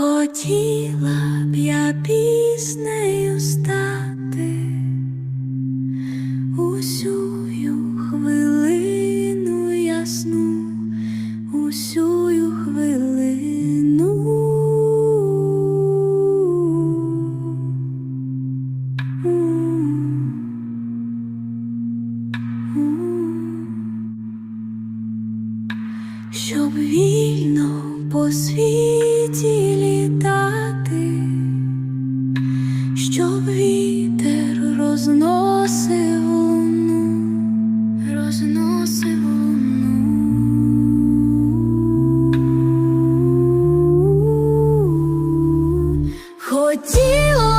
Хотіла б я піснею стати усю хвилину ясну, усю хвилину, щоб вільно по світі. Вітер розносив луну, розносив луну. Хотіло